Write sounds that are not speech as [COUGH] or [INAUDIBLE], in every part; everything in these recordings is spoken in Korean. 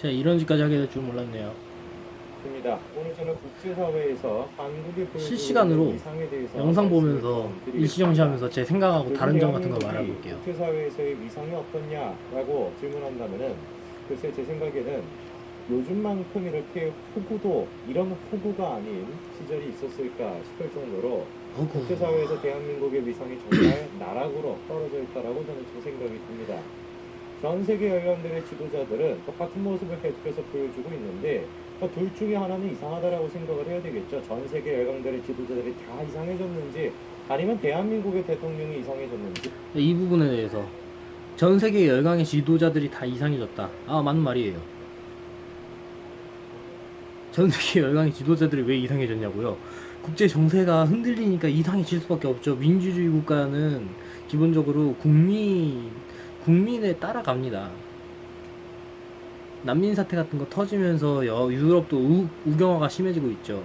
제가 이런 짓까지 하게 될 줄 몰랐네요. 입니다. 오늘 저는 국제사회에서 한국이 실시간으로 영상 보면서. 일시정지하면서 제 생각하고 다른 점 같은 거 대한민국이 말해볼게요. 국제사회에서의 위상이 어떻냐라고 질문한다면은 글쎄 제 생각에는 요즘만큼 이렇게 호구도 이런 호구가 아닌 시절이 있었을까 싶을 정도로. 국제사회에서 대한민국의 위상이 정말 나락으로 떨어져 있다라고 저는 좀 생각이 듭니다. 전 세계 연령들의 지도자들은 똑같은 모습을 계속해서 보여주고 있는데 어, 둘 중에 하나는 이상하다라고 생각을 해야 되겠죠. 전 세계 열강들의 지도자들이 다 이상해졌는지 아니면 대한민국의 대통령이 이상해졌는지 이 부분에 대해서 전 세계 열강의 지도자들이 다 이상해졌다. 아 맞는 말이에요. 전 세계 열강의 지도자들이 왜 이상해졌냐고요? 국제 정세가 흔들리니까 이상해질 수밖에 없죠. 민주주의 국가는 기본적으로 국민 국민에 따라갑니다. 난민 사태 같은 거 터지면서 여- 유럽도 우, 우경화가 심해지고 있죠.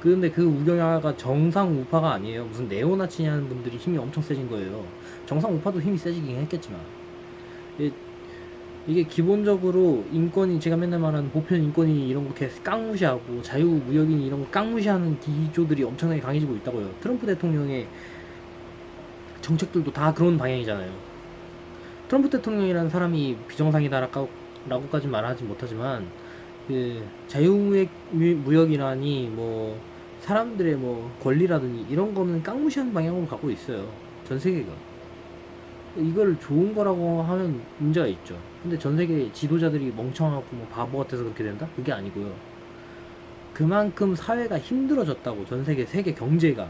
그런데 그 우경화가 정상 우파가 아니에요. 무슨 네오나치냐 하는 분들이 힘이 엄청 세진 거예요. 정상 우파도 힘이 세지긴 했겠지만 이게, 이게 기본적으로 인권이 제가 맨날 말하는 보편 인권이 이런 거 이렇게 깡무시하고 자유무역인 이런 거 깡무시하는 기조들이 엄청나게 강해지고 있다고요. 트럼프 대통령의 정책들도 다 그런 방향이잖아요. 트럼프 대통령이라는 사람이 비정상이다라고까지 말하지 못하지만 그 자유무역 무역이라니 뭐 사람들의 뭐 권리라든지 이런 거는 깡무시하는 방향으로 가고 있어요. 전 세계가. 이걸 좋은 거라고 하면 문제가 있죠. 근데 전 세계 지도자들이 멍청하고 뭐 바보 같아서 그렇게 된다? 그게 아니고요. 그만큼 사회가 힘들어졌다고 전 세계 세계 경제가.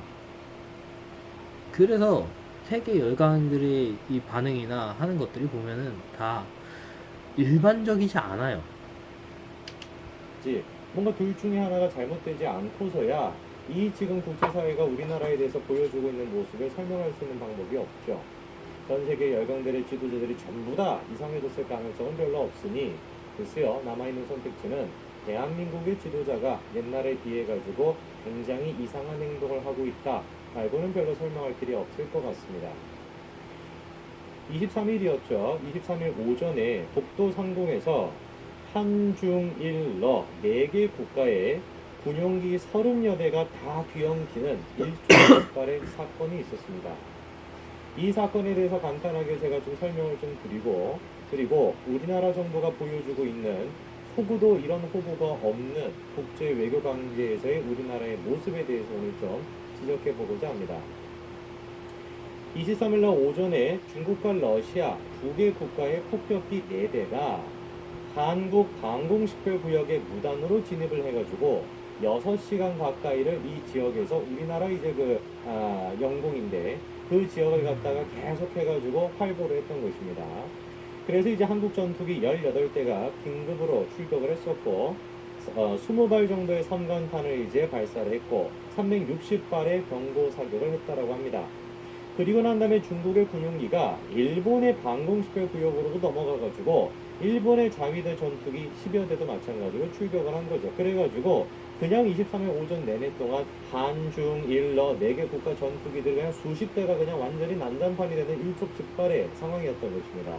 그래서 세계 열강들의 이 반응이나 하는 것들이 보면은 다 일반적이지 않아요. 지 뭔가 둘 중에 하나가 잘못되지 않고서야 이 지금 국제사회가 우리나라에 대해서 보여주고 있는 모습을 설명할 수 있는 방법이 없죠. 전 세계 열강들의 지도자들이 전부 다 이상해졌을 가능성은 별로 없으니 글쎄요 남아있는 선택지는 대한민국의 지도자가 옛날에 비해 가지고 굉장히 이상한 행동을 하고 있다 말고는 별로 설명할 길이 없을 것 같습니다. 23일이었죠. 23일 오전에 독도 상공에서 한중일러 4개 국가의 군용기 30여 대가 다 뒤엉키는 일종 적발의 사건이 있었습니다. 이 사건에 대해서 간단하게 제가 좀 설명을 좀 드리고 그리고 우리나라 정부가 보여주고 있는 호구도 이런 호구가 없는 국제 외교 관계에서의 우리나라의 모습에 대해서 오늘 좀 지적해 보고자 합니다. 23일 날 오전에 중국과 러시아 두 개 국가의 폭격기 4대가 한국 방공식별 구역에 무단으로 진입을 해가지고 6시간 가까이를 이 지역에서 우리나라 이제 그 아, 영공인데 그 지역을 갖다가 계속 해가지고 활보를 했던 것입니다. 그래서 이제 한국 전투기 18대가 긴급으로 출격을 했었고 어, 20발 정도의 섬광탄을 이제 발사를 했고 360발의 경고 사격을 했다라고 합니다. 그리고 난 다음에 중국의 군용기가 일본의 방공식별 구역으로도 넘어가가지고 일본의 자위대 전투기 10여 대도 마찬가지로 출격을 한 거죠. 그래가지고 그냥 23일 오전 내내 동안 한중 일러 4개 국가 전투기들 그냥 수십 대가 그냥 완전히 난장판이 되는 일촉즉발의 상황이었던 것입니다.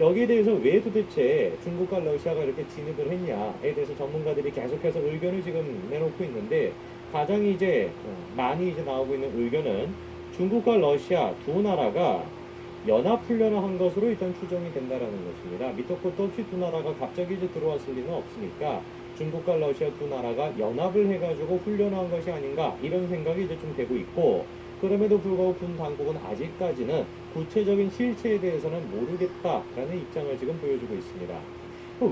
여기에 대해서 왜 도대체 중국과 러시아가 이렇게 진입을 했냐에 대해서 전문가들이 계속해서 의견을 지금 내놓고 있는데 가장 이제 어, 많이 이제 나오고 있는 의견은 중국과 러시아 두 나라가 연합훈련을 한 것으로 일단 추정이 된다라는 것입니다. 끝도 없이 두 나라가 갑자기 이제 들어왔을 리는 없으니까 중국과 러시아 두 나라가 연합을 해가지고 훈련한 것이 아닌가 이런 생각이 이제 좀 되고 있고 그럼에도 불구하고 군 당국은 아직까지는 구체적인 실체에 대해서는 모르겠다라는 입장을 지금 보여주고 있습니다.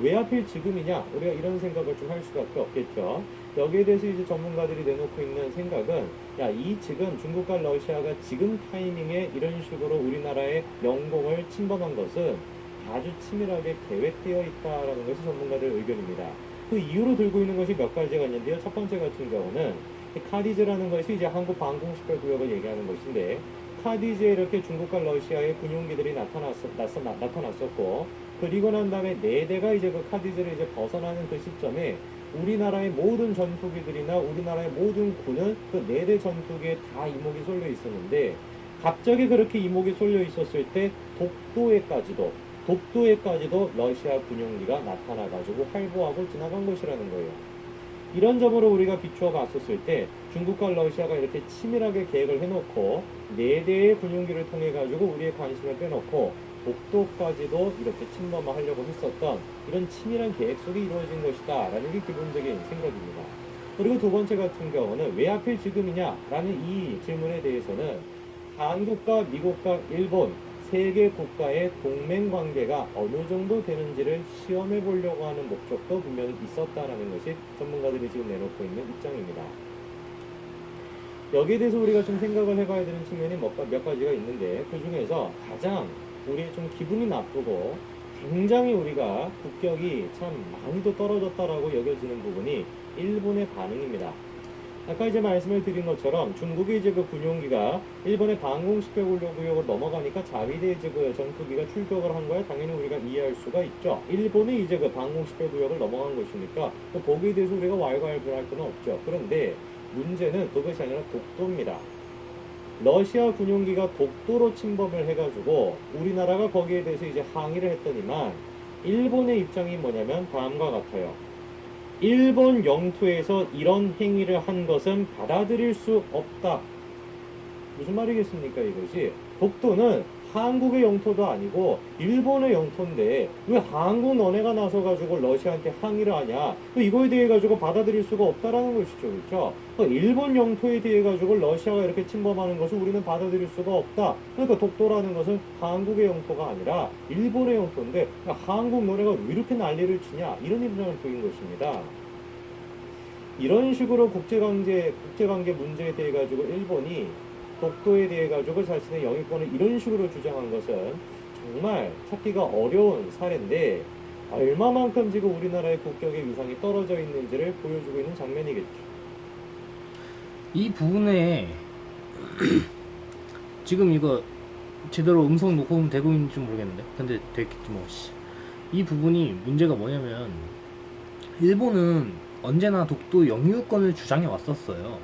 왜 하필 지금이냐? 우리가 이런 생각을 좀 할 수밖에 없겠죠. 여기에 대해서 이제 전문가들이 내놓고 있는 생각은 야, 이 지금 중국과 러시아가 지금 타이밍에 이런 식으로 우리나라의 영공을 침범한 것은 아주 치밀하게 계획되어 있다라는 것이 전문가들 의견입니다. 그 이유로 들고 있는 것이 몇 가지가 있는데요. 첫 번째 같은 경우는 이 카디즈라는 것이 이제 한국 방공식별 구역을 얘기하는 것인데 카디즈에 이렇게 중국과 러시아의 군용기들이 나타났, 나서, 나, 나타났었고 그리고 난 다음에 네 대가 이제 그 카디즈를 이제 벗어나는 그 시점에 우리나라의 모든 전투기들이나 우리나라의 모든 군은 그 네 대 전투기에 다 이목이 쏠려 있었는데 갑자기 그렇게 이목이 쏠려 있었을 때 독도에까지도 독도에까지도 러시아 군용기가 나타나가지고 활보하고 지나간 것이라는 거예요. 이런 점으로 우리가 비추어 봤었을 때 중국과 러시아가 이렇게 치밀하게 계획을 해놓고 네 대의 군용기를 통해 가지고 우리의 관심을 빼놓고 독도까지도 이렇게 침범을 하려고 했었던 이런 치밀한 계획 속에 이루어진 것이다 라는 게 기본적인 생각입니다. 그리고 두 번째 같은 경우는 왜 하필 지금이냐라는 이 질문에 대해서는 한국과 미국과 일본 세개 국가의 동맹 관계가 어느 정도 되는지를 시험해 보려고 하는 목적도 분명히 있었다라는 것이 전문가들이 지금 내놓고 있는 입장입니다. 여기에 대해서 우리가 좀 생각을 해봐야 되는 측면이 몇 가지가 있는데 그 중에서 가장 우리의 좀 기분이 나쁘고 굉장히 우리가 국격이 참 많이도 떨어졌다라고 여겨지는 부분이 일본의 반응입니다. 아까 이제 말씀을 드린 것처럼 중국이 이제 그 군용기가 일본의 방공 식별 구역을 넘어가니까 자위대 이제 그 전투기가 출격을 한 거야 당연히 우리가 이해할 수가 있죠. 일본이 이제 그 방공 식별 구역을 넘어간 것이니까 그 거기에 대해서 우리가 왈가왈부할 건 없죠. 그런데 문제는 그것이 아니라 독도입니다. 러시아 군용기가 독도로 침범을 해가지고 우리나라가 거기에 대해서 이제 항의를 했더니만 일본의 입장이 뭐냐면 다음과 같아요. 일본 영토에서 이런 행위를 한 것은 받아들일 수 없다. 무슨 말이겠습니까 이것이? 독도는 한국의 영토도 아니고 일본의 영토인데 왜 한국 너네가 나서 가지고 러시아한테 항의를 하냐? 그 이거에 대해 가지고 받아들일 수가 없다라는 것이죠, 그렇죠? 그 일본 영토에 대해 가지고 러시아가 이렇게 침범하는 것을 우리는 받아들일 수가 없다. 그러니까 독도라는 것은 한국의 영토가 아니라 일본의 영토인데 그러니까 한국 너네가 왜 이렇게 난리를 치냐? 이런 입장을 보인 것입니다. 이런 식으로 국제관계 국제관계 문제에 대해 가지고 일본이 독도에 대해 가지고 자신의 영유권을 이런 식으로 주장한 것은 정말 찾기가 어려운 사례인데 얼마만큼 지금 우리나라의 국격의 위상이 떨어져 있는지를 보여주고 있는 장면이겠죠. 이 부분에 지금 이거 제대로 음성 녹음 되고 있는지 모르겠는데 근데 됐겠지 뭐 씨. 이 부분이 문제가 뭐냐면 일본은 언제나 독도 영유권을 주장해 왔었어요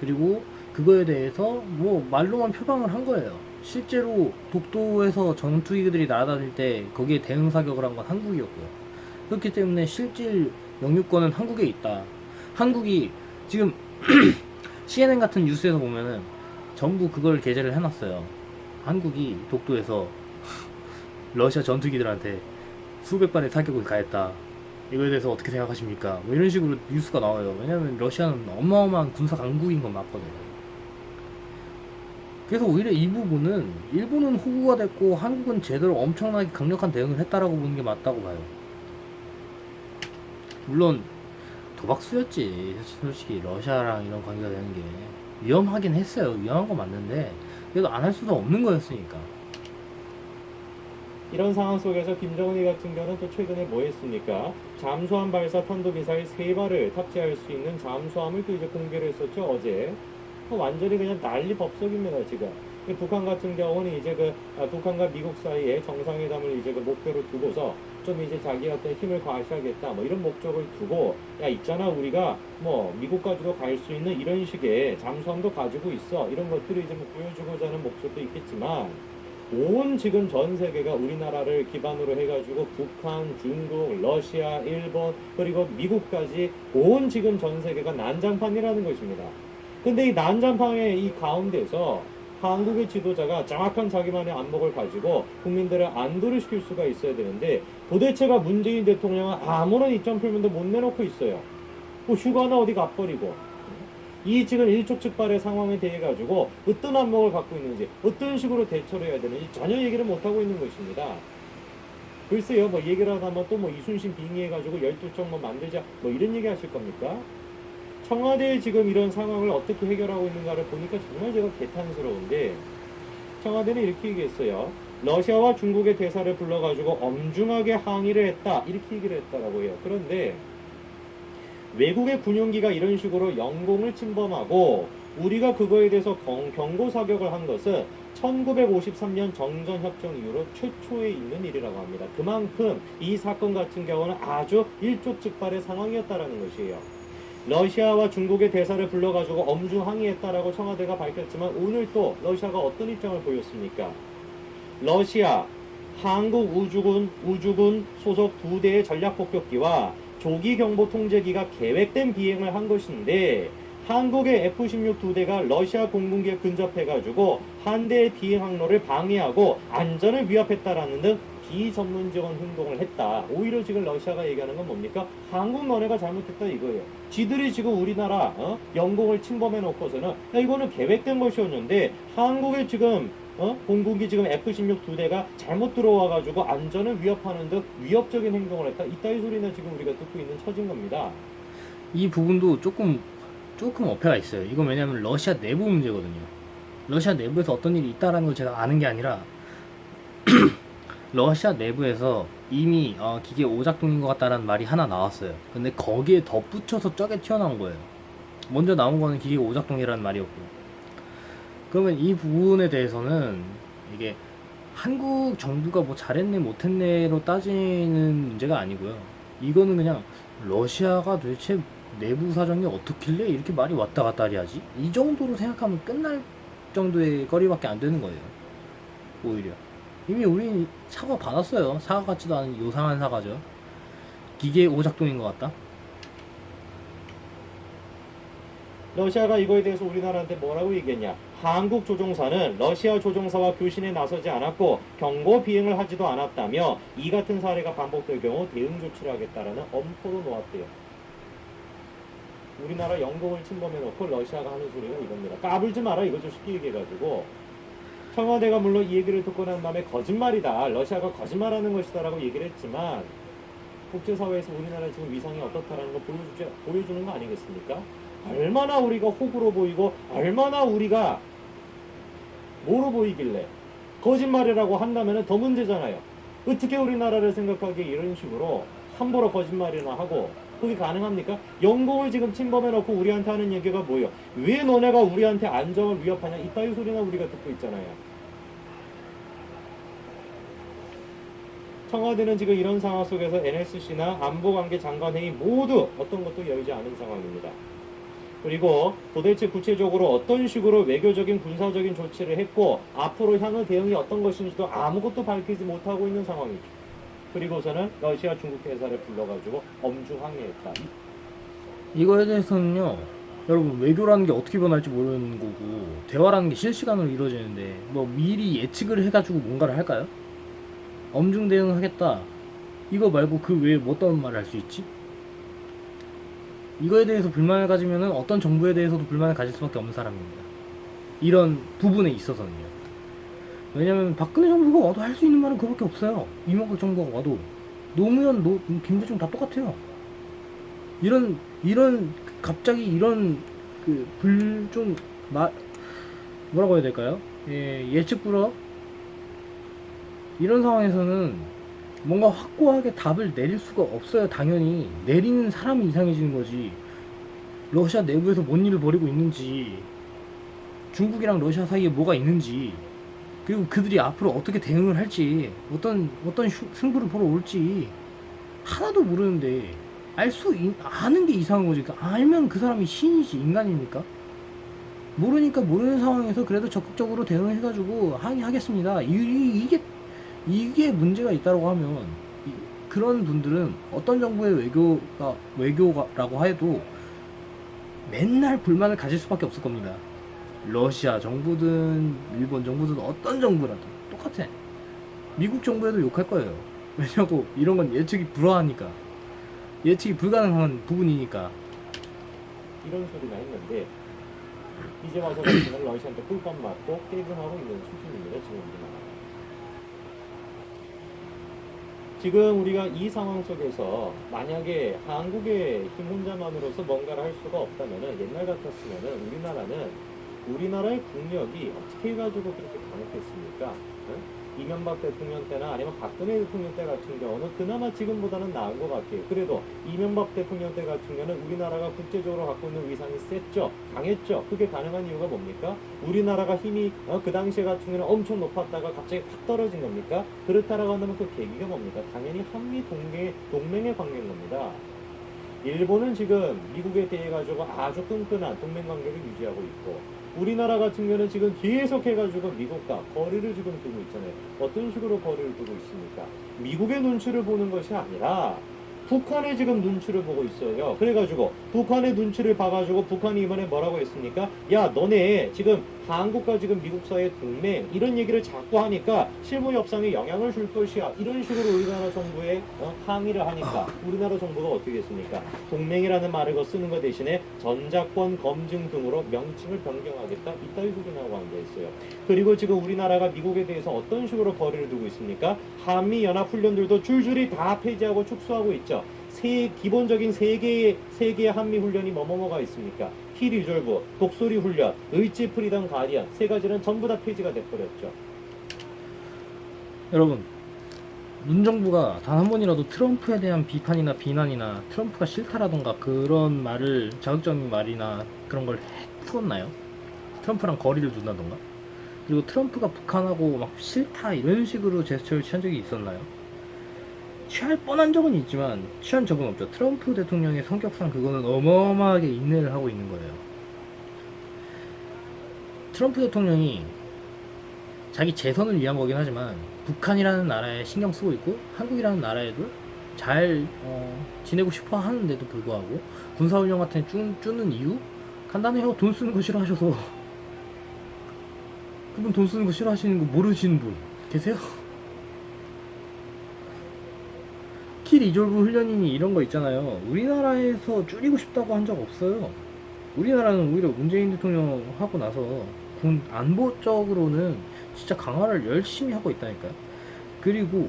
그리고 그거에 대해서 뭐 말로만 표방을 한 거예요 실제로 독도에서 전투기들이 날아다닐 때 거기에 대응 사격을 한 건 한국이었고요 그렇기 때문에 실질 영유권은 한국에 있다 한국이 지금 [CLEARS THROAT] CNN 같은 뉴스에서 보면은 전부 그걸 게재를 해놨어요. 한국이 독도에서 러시아 전투기들한테 수백 발의 사격을 가했다. 이거에 대해서 어떻게 생각하십니까? 뭐 이런 식으로 뉴스가 나와요. 왜냐면 러시아는 어마어마한 군사 강국인 건 맞거든요. 그래서 오히려 이 부분은 일본은 호구가 됐고 한국은 제대로 엄청나게 강력한 대응을 했다라고 보는 게 맞다고 봐요. 물론 도박수였지. 솔직히 러시아랑 이런 관계가 되는 게 위험하긴 했어요. 위험한 거 맞는데 그래도 안 할 수도 없는 거였으니까. 이런 상황 속에서 김정은이 같은 경우는 또 최근에 뭐 했습니까? 잠수함 발사 탄도 미사일 세 발을 탑재할 수 있는 잠수함을 또 이제 공개를 했었죠 어제. 어, 완전히 그냥 난리 법석입니다 지금. 그 북한 같은 경우는 이제 그 아, 북한과 미국 사이에 정상회담을 이제 그 목표로 두고서 좀 이제 자기 어떤 힘을 과시하겠다 뭐 이런 목적을 두고 야 있잖아 우리가 뭐 미국까지도 갈 수 있는 이런 식의 잠수함도 가지고 있어 이런 것들을 이제 뭐 보여주고자 하는 목적도 있겠지만 온 지금 전 세계가 우리나라를 기반으로 해가지고 북한, 중국, 러시아, 일본 그리고 미국까지 온 지금 전 세계가 난장판이라는 것입니다. 근데 이 난장판의 이 가운데서 한국의 지도자가 정확한 자기만의 안목을 가지고 국민들을 안도를 시킬 수가 있어야 되는데 도대체가 문재인 대통령은 아무런 입장 표명도 못 내놓고 있어요. 뭐 휴가나 어디 가버리고 이 지금 일촉즉발의 상황에 대해 가지고 어떤 안목을 갖고 있는지 어떤 식으로 대처를 해야 되는지 전혀 얘기를 못 하고 있는 것입니다. 글쎄요, 뭐 얘기를 하다 면 또 뭐 이순신 빙의해가지고 12척 뭐 만들자 뭐 이런 얘기 하실 겁니까? 청와대의 지금 이런 상황을 어떻게 해결하고 있는가를 보니까 정말 제가 개탄스러운데 청와대는 이렇게 얘기했어요. 러시아와 중국의 대사를 불러가지고 엄중하게 항의를 했다 이렇게 얘기를 했다라고 해요. 그런데 외국의 군용기가 이런 식으로 영공을 침범하고 우리가 그거에 대해서 경, 경고 사격을 한 것은 1953년 정전협정 이후로 최초에 있는 일이라고 합니다. 그만큼 이 사건 같은 경우는 아주 일촉즉발의 상황이었다라는 것이에요. 러시아와 중국의 대사를 불러가지고 엄중 항의했다라고 청와대가 밝혔지만 오늘 또 러시아가 어떤 입장을 보였습니까? 러시아, 한국 우주군 우주군 소속 두 대의 전략 폭격기와 조기 경보 통제기가 계획된 비행을 한 것인데 한국의 F-16 두 대가 러시아 공군기에 근접해가지고 한 대의 비행 항로를 방해하고 안전을 위협했다라는 등 비전문적인 행동을 했다. 오히려 지금 러시아가 얘기하는 건 뭡니까? 한국 너네가 잘못했다 이거예요. 지들이 지금 우리나라 어? 영공을 침범해 놓고서는 야, 이거는 계획된 것이었는데 한국의 지금 어? 공군기 지금 F-16 두 대가 잘못 들어와가지고 안전을 위협하는 등 위협적인 행동을 했다. 이따위 소리는 지금 우리가 듣고 있는 처진 겁니다. 이 부분도 조금 조금 어폐가 있어요. 이건 왜냐하면 러시아 내부 문제거든요. 러시아 내부에서 어떤 일이 있다라는 걸 제가 아는 게 아니라 [CLEARS THROAT] [CLEARS THROAT] 러시아 내부에서 이미 어, 기계 오작동인 것 같다라는 말이 하나 나왔어요. 근데 거기에 덧붙여서 쩍에 튀어나온 거예요. 먼저 나온 거는 기계 오작동이라는 말이었고. 그러면 이 부분에 대해서는 이게 한국 정부가 뭐 잘했네 못했네로 따지는 문제가 아니고요. 이거는 그냥 러시아가 도대체 내부 사정이 어떻길래 이렇게 말이 왔다 갔다 하지? 이 정도로 생각하면 끝날 정도의 거리밖에 안 되는 거예요. 오히려. 이미 우리 사과 받았어요. 사과 같지도 않은 요상한 사과죠. 기계 오작동인 것 같다. 러시아가 이거에 대해서 우리나라한테 뭐라고 얘기했냐? 한국 조종사는 러시아 조종사와 교신에 나서지 않았고 경고 비행을 하지도 않았다며 이 같은 사례가 반복될 경우 대응 조치를 하겠다라는 엄포도 놓았대요. 우리나라 영공을 침범해 놓고 러시아가 하는 소리가 이겁니다. 까불지 마라 이거죠 쉽게 얘기해가지고 청와대가 물론 이 얘기를 듣고 난 다음에 거짓말이다. 러시아가 거짓말하는 것이다라고 얘기를 했지만 국제사회에서 우리나라 지금 위상이 어떻다라는 거 보여주지, 보여주는 거 아니겠습니까? 얼마나 우리가 호구로 보이고 얼마나 우리가 뭐로 보이길래 거짓말이라고 한다면 더 문제잖아요. 어떻게 우리나라를 생각하기에 이런 식으로 함부로 거짓말이나 하고 그게 가능합니까? 영공을 지금 침범해 놓고 우리한테 하는 얘기가 뭐예요? 왜 너네가 우리한테 안정을 위협하냐? 이따위 소리나 우리가 듣고 있잖아요. 청와대는 지금 이런 상황 속에서 NSC나 안보관계 장관회의 모두 어떤 것도 열지 않은 상황입니다. 그리고 도대체 구체적으로 어떤 식으로 외교적인 군사적인 조치를 했고 앞으로 향후 대응이 어떤 것인지도 아무것도 밝히지 못하고 있는 상황이죠. 그리고서는 러시아 중국 대사를 불러가지고 엄중항의했다. 이거에 대해서는요, 여러분 외교라는 게 어떻게 변할지 모르는 거고 대화라는 게 실시간으로 이루어지는데 뭐 미리 예측을 해가지고 뭔가를 할까요? 엄중 대응하겠다. 이거 말고 그 외에 뭐 어떤 말을 할 수 있지? 이거에 대해서 불만을 가지면은 어떤 정부에 대해서도 불만을 가질 수밖에 없는 사람입니다. 이런 부분에 있어서는요. 왜냐면 박근혜 정부가 와도 할 수 있는 말은 그밖에 없어요. 이명박 정부가 와도 노무현, 노, 김대중 다 똑같아요. 이런 이런 갑자기 이런 그 불좀 뭐라고 해야 될까요? 예, 예측 불허 이런 상황에서는 뭔가 확고하게 답을 내릴 수가 없어요. 당연히 내리는 사람이 이상해지는 거지. 러시아 내부에서 뭔 일을 벌이고 있는지, 중국이랑 러시아 사이에 뭐가 있는지, 그리고 그들이 앞으로 어떻게 대응을 할지, 어떤 어떤 슈- 승부를 보러 올지 하나도 모르는데 알 수 아는 게 이상한 거지. 그 알면 그 사람이 신이지 인간입니까? 모르니까 모르는 상황에서 그래도 적극적으로 대응해가지고 항의하겠습니다. 이, 이- 이게 이게 문제가 있다고 하면 이- 그런 분들은 어떤 정부의 외교가 외교라고 해도 맨날 불만을 가질 수밖에 없을 겁니다. 러시아 정부든 일본 정부든 어떤 정부라도 똑같아. 미국 정부에도 욕할 거예요. [LAUGHS] 왜냐고 이런 건 예측이 불허하니까 예측이 불가능한 부분이니까 이런 소리나 했는데 이제 와서 러시아한테 꿀밤 맞고 깨금하고 있는 수준입니다. 지금 우리나라. 지금 우리가 이 상황 속에서 만약에 한국의 힘 혼자만으로서 뭔가를 할 수가 없다면은 옛날 같았으면은 우리나라는 우리나라의 국력이 어떻게 해가지고 그렇게 강했겠습니까? 응? 이명박 대통령 때나 아니면 박근혜 대통령 때 같은 경우는 그나마 지금보다는 나은 것 같아요. 그래도 이명박 대통령 때 같은 경우는 우리나라가 국제적으로 갖고 있는 위상이 셌죠. 강했죠. 그게 가능한 이유가 뭡니까? 우리나라가 힘이 어, 그 당시에 같은 경우는 엄청 높았다가 갑자기 확 떨어진 겁니까? 그렇다라고 한다면 그 계기가 뭡니까? 당연히 한미 동맹, 동맹의 관계인 겁니다. 일본은 지금 미국에 대해 가지고 아주 끈끈한 동맹 관계를 유지하고 있고 우리나라 같은 경우는 지금 계속 해가지고 미국과 거리를 지금 두고 있잖아요. 어떤 식으로 거리를 두고 있습니까? 미국의 눈치를 보는 것이 아니라 북한의 지금 눈치를 보고 있어요. 그래가지고 북한의 눈치를 봐가지고 북한이 이번에 뭐라고 했습니까? 야 너네 지금 한국과 지금 미국 사이의 동맹 이런 얘기를 자꾸 하니까 실무 협상에 영향을 줄 것이야. 이런 식으로 우리나라 정부에 어, 항의를 하니까 우리나라 정부가 어떻게 했습니까? 동맹이라는 말을 거 쓰는 것 대신에 전자권 검증 등으로 명칭을 변경하겠다. 이따위 소리 나고 앉아 있어요. 그리고 지금 우리나라가 미국에 대해서 어떤 식으로 거리를 두고 있습니까? 한미 연합 훈련들도 줄줄이 다 폐지하고 축소하고 있죠. 세 기본적인 세 개의 세 개의 한미 훈련이 뭐뭐뭐가 있습니까? 키 리졸브, 독소리 훈련, 의지 프리덤 가디언 세 가지는 전부 다 폐지가 돼버렸죠. 여러분 문정부가 단 한 번이라도 트럼프에 대한 비판이나 비난이나 트럼프가 싫다라던가 그런 말을 자극적인 말이나 그런 걸 풀었나요? 트럼프랑 거리를 둔다던가 그리고 트럼프가 북한하고 막 싫다 이런 식으로 제스처를 취한 적이 있었나요? 취할 뻔한 적은 있지만 취한 적은 없죠. 트럼프 대통령의 성격상 그거는 어마어마하게 인내를 하고 있는 거예요. 트럼프 대통령이 자기 재선을 위한 거긴 하지만 북한이라는 나라에 신경 쓰고 있고 한국이라는 나라에도 잘 어, 지내고 싶어 하는데도 불구하고 군사훈련 같은 데 쭈, 쭈는 이유? 간단해요. 돈 쓰는 거 싫어하셔서 [LAUGHS] 그분 돈 쓰는 거 싫어하시는 거 모르시는 분 계세요? 키 리졸브 훈련이니 이런 거 있잖아요. 우리나라에서 줄이고 싶다고 한 적 없어요. 우리나라는 오히려 문재인 대통령 하고 나서 군 안보적으로는 진짜 강화를 열심히 하고 있다니까요. 그리고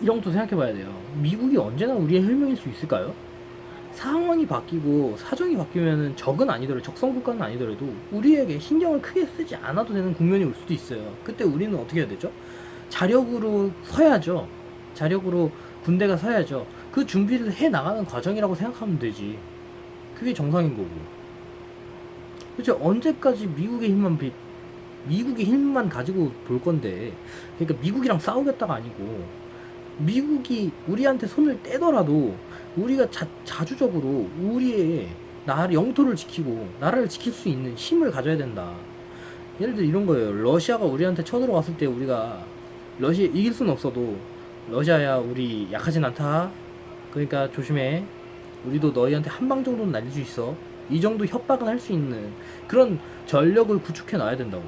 이런 것도 생각해 봐야 돼요. 미국이 언제나 우리의 혈명일 수 있을까요? 상황이 바뀌고 사정이 바뀌면은 적은 아니더라도 적성 국가는 아니더라도 우리에게 신경을 크게 쓰지 않아도 되는 국면이 올 수도 있어요. 그때 우리는 어떻게 해야 되죠? 자력으로 서야죠. 자력으로 군대가 서야죠. 그 준비를 해 나가는 과정이라고 생각하면 되지. 그게 정상인 거고. 그죠? 언제까지 미국의 힘만 비, 미국의 힘만 가지고 볼 건데, 그러니까 미국이랑 싸우겠다가 아니고, 미국이 우리한테 손을 떼더라도 우리가 자, 자주적으로 우리의 나라 영토를 지키고 나라를 지킬 수 있는 힘을 가져야 된다. 예를 들어 이런 거예요. 러시아가 우리한테 쳐들어왔을 때 우리가 러시아 이길 수는 없어도 러시아야 우리 약하진 않다. 그러니까 조심해. 우리도 너희한테 한 방 정도는 날릴 수 있어. 이 정도 협박은 할 수 있는 그런 전력을 구축해 놔야 된다고.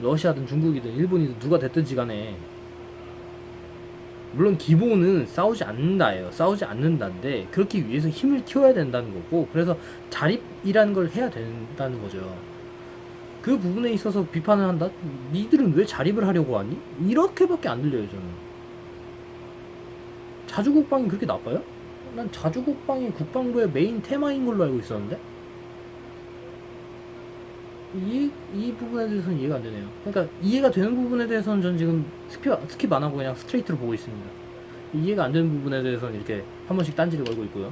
러시아든 중국이든 일본이든 누가 됐든지 간에 물론 기본은 싸우지 않는다예요. 싸우지 않는다인데 그렇기 위해서 힘을 키워야 된다는 거고 그래서 자립이라는 걸 해야 된다는 거죠. 그 부분에 있어서 비판을 한다? 니들은 왜 자립을 하려고 하니? 이렇게밖에 안 들려요 저는. 자주국방이 그렇게 나빠요? 난 자주국방이 국방부의 메인 테마인 걸로 알고 있었는데 이, 이 부분에 대해서는 이해가 안 되네요. 그러니까 이해가 되는 부분에 대해서는 전 지금 스킵, 스킵 안 하고 그냥 스트레이트로 보고 있습니다. 이해가 안 되는 부분에 대해서는 이렇게 한 번씩 딴지를 걸고 있고요.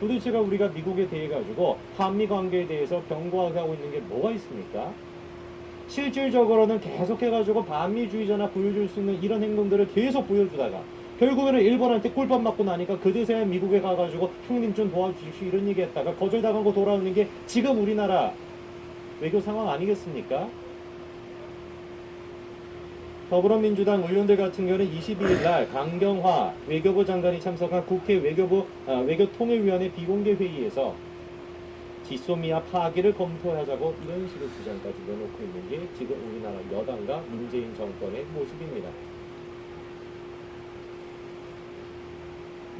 도대체가 우리가 미국에 대해 가지고 한미 관계에 대해서 경고하게 하고 있는 게 뭐가 있습니까? 실질적으로는 계속해 가지고 반미주의자나 보여줄 수 있는 이런 행동들을 계속 보여주다가 결국에는 일본한테 꿀밥 맞고 나니까 그제서야 미국에 가가지고 형님 좀 도와주십시오 이런 얘기했다가 거절당하고 돌아오는 게 지금 우리나라 외교 상황 아니겠습니까? 더불어민주당 의원들 같은 경우는 22일 날 강경화 외교부 장관이 참석한 국회 외교부 아, 외교통일위원회 비공개 회의에서 지소미아 파기를 검토하자고 이런 식의 주장까지 내놓고 있는 게 지금 우리나라 여당과 문재인 정권의 모습입니다.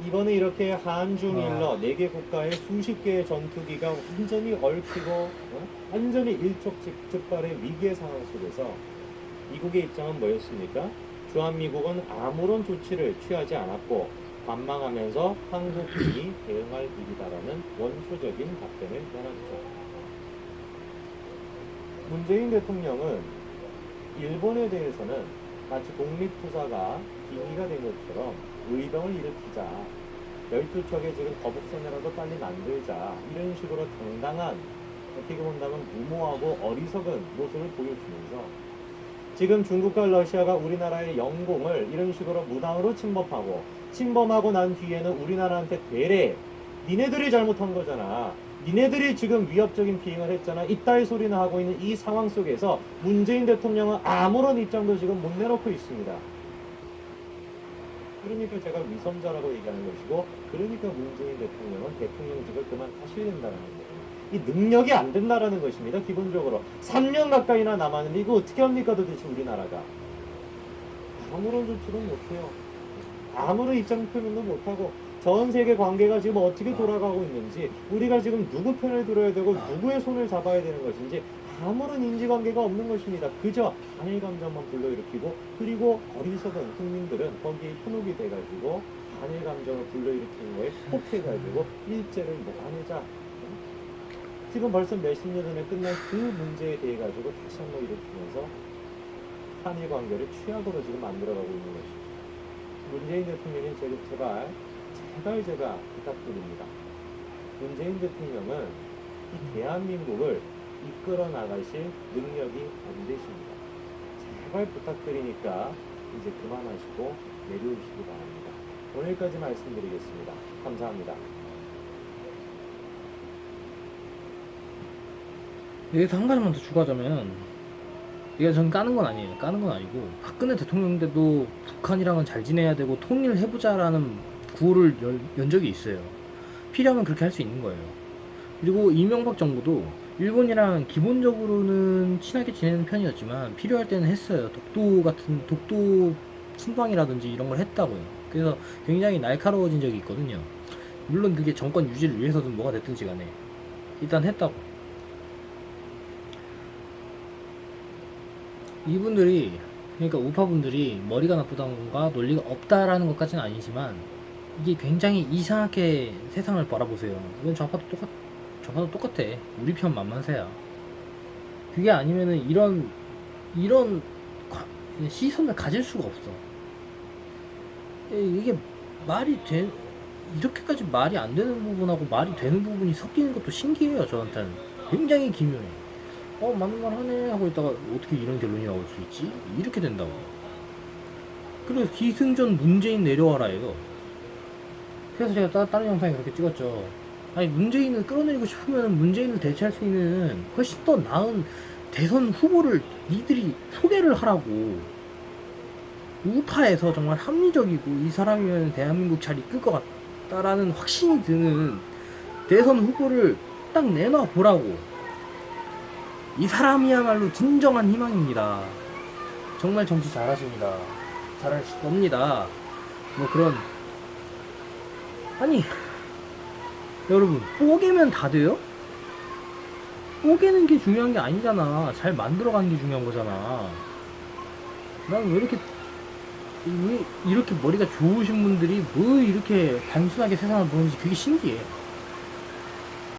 이번에 이렇게 한중일러 네 개 국가의 수십 개의 전투기가 완전히 얽히고 어? 완전히 일촉즉발의 위기의 상황 속에서 미국의 입장은 뭐였습니까? 주한미국은 아무런 조치를 취하지 않았고 관망하면서 한국군이 대응할 일이다라는 원초적인 답변을 내놨죠. 문재인 대통령은 일본에 대해서는 마치 독립투사가 기미가 된 것처럼 의병을 일으키자 12척의 지금 거북선이라도 빨리 만들자 이런 식으로 당당한 어떻게 본다면 무모하고 어리석은 모습을 보여주면서 지금 중국과 러시아가 우리나라의 영공을 이런 식으로 무당으로 침범하고 침범하고 난 뒤에는 우리나라한테 대래 니네들이 잘못한 거잖아 니네들이 지금 위협적인 비행을 했잖아. 이따위 소리나 하고 있는 이 상황 속에서 문재인 대통령은 아무런 입장도 지금 못 내놓고 있습니다. 그러니까 제가 위선자라고 얘기하는 것이고, 그러니까 문재인 대통령은 대통령직을 그만하셔야 된다는 거예요. 이 능력이 안 된다라는 것입니다. 기본적으로 3년 가까이나 남았는데 이거 어떻게 합니까 도대체 우리나라가 아무런 조치도 못해요. 아무런 입장 표명도 못하고 전 세계 관계가 지금 어떻게 돌아가고 있는지 우리가 지금 누구 편을 들어야 되고 누구의 손을 잡아야 되는 것인지 아무런 인지관계가 없는 것입니다. 그저 한일 감정만 불러일으키고 그리고 어리석은 국민들은 거기에 현혹이 돼가지고 한일 감정을 불러일으키는 거에 혹해가지고 일제를 모아내자. 지금 벌써 몇십 년 전에 끝난 그 문제에 대해 가지고 다시 한번 일으키면서 한일 관계를 취약으로 지금 만들어가고 있는 것이죠. 문재인 대통령이 제- 제발 제발 제가 부탁드립니다. 문재인 대통령은 이 대한민국을 이끌어 나가실 능력이 안 되십니다. 제발 부탁드리니까 이제 그만하시고 내려오시기 바랍니다. 오늘까지 말씀드리겠습니다. 감사합니다. 여기서 한 가지만 더 추가하자면 이게 전 까는 건 아니에요. 까는 건 아니고 박근혜 대통령 때도 북한이랑은 잘 지내야 되고 통일을 해보자라는 구호를 연, 연 적이 있어요. 필요하면 그렇게 할 수 있는 거예요. 그리고 이명박 정부도 일본이랑 기본적으로는 친하게 지내는 편이었지만 필요할 때는 했어요. 독도 같은 독도 순방이라든지 이런 걸 했다고요. 그래서 굉장히 날카로워진 적이 있거든요. 물론 그게 정권 유지를 위해서든 뭐가 됐든지 간에 일단 했다고. 이분들이 그러니까 우파분들이 머리가 나쁘다던가 논리가 없다라는 것까지는 아니지만 이게 굉장히 이상하게 세상을 바라보세요. 이건 좌파도 똑같 좌파도 똑같아. 우리 편 만만세야. 그게 아니면은 이런 이런 과- 시선을 가질 수가 없어. 이- 이게 말이 돼 이렇게까지 말이 안 되는 부분하고 말이 되는 부분이 섞이는 것도 신기해요 저한테는 굉장히 기묘해. 어 맞는 말 하네 하고 있다가 어떻게 이런 결론이 나올 수 있지? 이렇게 된다고. 그리고 기승전 문재인 내려와라예요. 그래서 제가 따, 다른 영상에 그렇게 찍었죠. 아니 문재인을 끌어내리고 싶으면 문재인을 대체할 수 있는 훨씬 더 나은 대선 후보를 니들이 소개를 하라고. 우파에서 정말 합리적이고 이 사람이면 대한민국 잘 이끌 것 같다라는 확신이 드는 대선 후보를 딱 내놔 보라고. 이 사람이야말로 진정한 희망입니다. 정말 정치 잘하십니다. 잘하실 겁니다. 뭐 그런 아니 여러분 뽀개면 다 돼요? 뽀개는 게 중요한 게 아니잖아. 잘 만들어가는 게 중요한 거잖아. 난 왜 이렇게 왜 이렇게 머리가 좋으신 분들이 뭐 이렇게 단순하게 세상을 보는지 그게 신기해.